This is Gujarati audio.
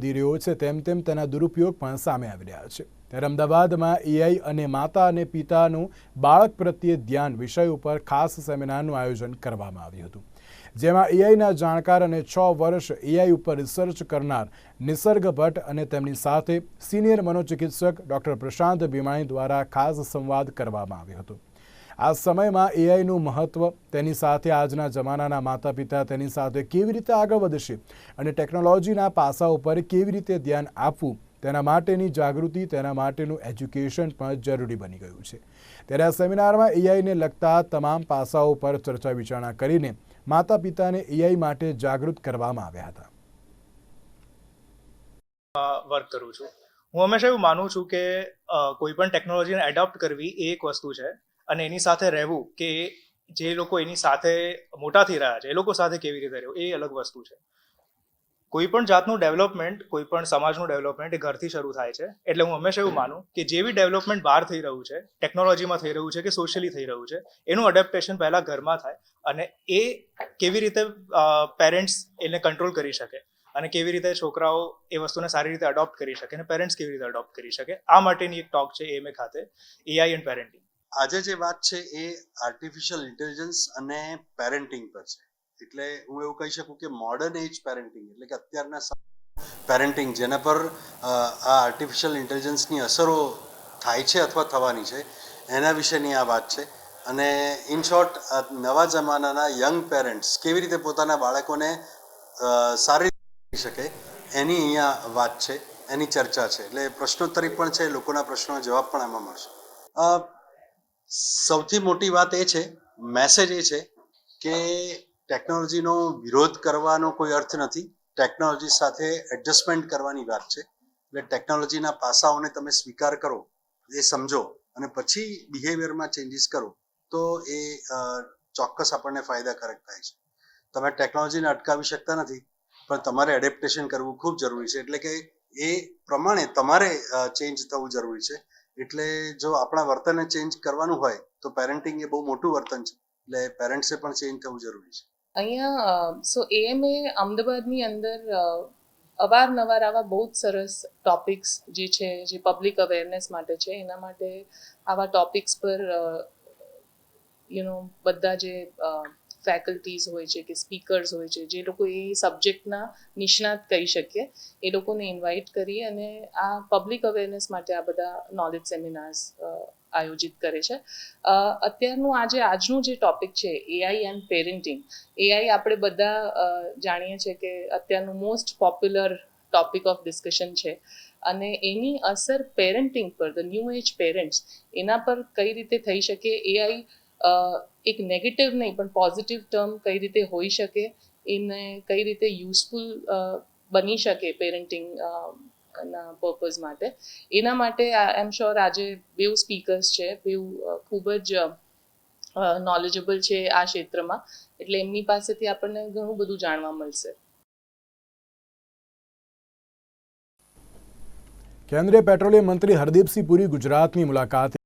વધી રહ્યો છે તેમ તેમ તેના દુરુપયોગ પણ સામે આવી રહ્યા છે. ત્યારે અમદાવાદમાં એઆઈ અને માતા અને પિતાનું બાળક પ્રત્યે ધ્યાન વિષય ઉપર ખાસ સેમિનારનું આયોજન કરવામાં આવ્યું હતું. જેમાં એઆઈના જાણકાર અને છ વર્ષ એઆઈ ઉપર રિસર્ચ કરનાર નિસર્ગ ભટ્ટ અને તેમની સાથે સિનિયર મનોચિકિત્સક ડૉક્ટર પ્રશાંત ભીમાણી દ્વારા ખાસ સંવાદ કરવામાં આવ્યો હતો. આ સમયમાં એઆઈનું મહત્ત્વ તેની સાથે આજના જમાનાના માતા પિતા તેની સાથે કેવી રીતે આગળ વધશે અને ટેકનોલોજીના પાસા ઉપર કેવી રીતે ધ્યાન આપવું તેના માટેની જાગૃતિ, તેના માટેનું એજ્યુકેશન પણ જરૂરી બની ગયું છે. ત્યારે આ સેમિનારમાં એઆઈને લગતા તમામ પાસાઓ પર ચર્ચા વિચારણા કરીને માતા પિતાને એઆઈ માટે જાગૃત કરવામાં આવ્યા હતા. વર્ક કરું છું. હું હંમેશા એવું માનું છું કે કોઈ પણ ટેકનોલોજીને એડોપ્ટ કરવી એ એક વસ્તુ છે. અને એની સાથે રહેવું કે જે લોકો એની સાથે મોટા થઈ રહ્યા છે, એ લોકો સાથે કેવી રીતે રહેવું, એ અલગ વસ્તુ છે. કોઈ પણ જાતનું ડેવલપમેન્ટ કોઈ પણ સમાજનું ડેવલપમેન્ટ એ ઘરથી શરૂ થાય છે. એટલે હું હંમેશા એવું માનું કે જે બી ડેવલપમેન્ટ બહાર થઈ રહ્યું છે ટેકનોલોજીમાં થઈ રહ્યું છે કે સોશિયલી થઈ રહ્યું છે, એનું અડેપ્ટેશન પહેલાં ઘરમાં થાય અને એ કેવી રીતે પેરેન્ટ્સ એને કંટ્રોલ કરી શકે અને કેવી રીતે છોકરાઓ એ વસ્તુને સારી રીતે અડોપ્ટ કરી શકે અને પેરેન્ટ્સ કેવી રીતે અડોપ્ટ કરી શકે, આ માટેની એક ટોક છે એમએ ખાતે એઆઈ એન્ડ પેરેન્ટિંગ આજે જે વાત છે એ આર્ટિફિશિયલ ઇન્ટેલિજન્સ અને પેરેન્ટિંગ પર છે. એટલે હું એવું કહી શકું કે મોડર્ન એજ પેરેન્ટિંગ એટલે કે અત્યારના પેરેન્ટિંગ જેના પર આ આર્ટિફિશિયલ ઇન્ટેલિજન્સની અસરો થાય છે અથવા થવાની છે, એના વિશેની આ વાત છે. અને ઇન શોર્ટ નવા જમાનાના યંગ પેરેન્ટ્સ કેવી રીતે પોતાના બાળકોને સારી રીતે શકે, એની અહીંયા વાત છે, એની ચર્ચા છે. એટલે પ્રશ્નોત્તરી પણ છે, લોકોના પ્રશ્નોનો જવાબ પણ એમાં મળશે. સૌથી મોટી વાત એ છે મેસેજ એ છે કે ટેકનોલોજીનો વિરોધ કરવાનો કોઈ અર્થ નથી. ટેકનોલોજી સાથે એડજસ્ટમેન્ટ કરવાની વાત છે. એટલે ટેકનોલોજીના પાસાઓને તમે સ્વીકાર કરો, એ સમજો અને પછી બિહેવિયરમાં ચેન્જીસ કરો, તો એ ચોક્કસ આપણને ફાયદાકારક થાય છે. તમે ટેકનોલોજીને અટકાવી શકતા નથી, પણ તમારે એડેપ્ટેશન કરવું ખૂબ જરૂરી છે. એટલે કે એ પ્રમાણે તમારે ચેન્જ થવું જરૂરી છે. એટલે જો આપણા વર્તનને ચેન્જ કરવાનું હોય, તો પેરેન્ટિંગ એ બહુ મોટું વર્તન છે. એટલે પેરેન્ટ્સે પણ ચેન્જ થવું જરૂરી છે. અહીંયા સો એએમએ અમદાવાદની અંદર અવારનવાર આવા બહુ જ સરસ ટોપિક્સ જે છે, જે પબ્લિક અવેરનેસ માટે છે, એના માટે આવા ટોપિક્સ પર યુ નો બધા જે ફેકલ્ટીઝ હોય છે કે સ્પીકર્સ હોય છે, જે લોકો એ સબ્જેક્ટના નિષ્ણાત કહી શકીએ એ લોકોને ઇન્વાઇટ કરી અને આ પબ્લિક અવેરનેસ માટે આ બધા નોલેજ સેમિનાર્સ આયોજિત કરે છે. અત્યારનું આજે આજનું જે ટોપિક છે એઆઈ એન્ડ પેરેન્ટિંગ એઆઈ આપણે બધા જાણીએ છીએ કે અત્યારનું most popular topic of discussion છે. અને એની અસર parenting per the new age parents એના પર કઈ રીતે થઈ શકે એઆઈ એક નેગેટિવ નહીં, પણ પોઝિટિવ ટર્મ કઈ રીતે હોઈ શકે, એને કઈ રીતે યુઝફુલ બની શકે પેરેન્ટિંગ ના પર્પઝ માટે. એના માટે આઈ એમ શ્યોર આજે બેઉ સ્પીકર્સ છે, બેઉ ખૂબ જ નોલેજેબલ છે આ ક્ષેત્રમાં. એટલે એમની પાસેથી આપણને ઘણું બધું જાણવા મળશે. કેન્દ્રીય પેટ્રોલિયમ મંત્રી હરદીપસિંહ પુરી ગુજરાતની મુલાકાતે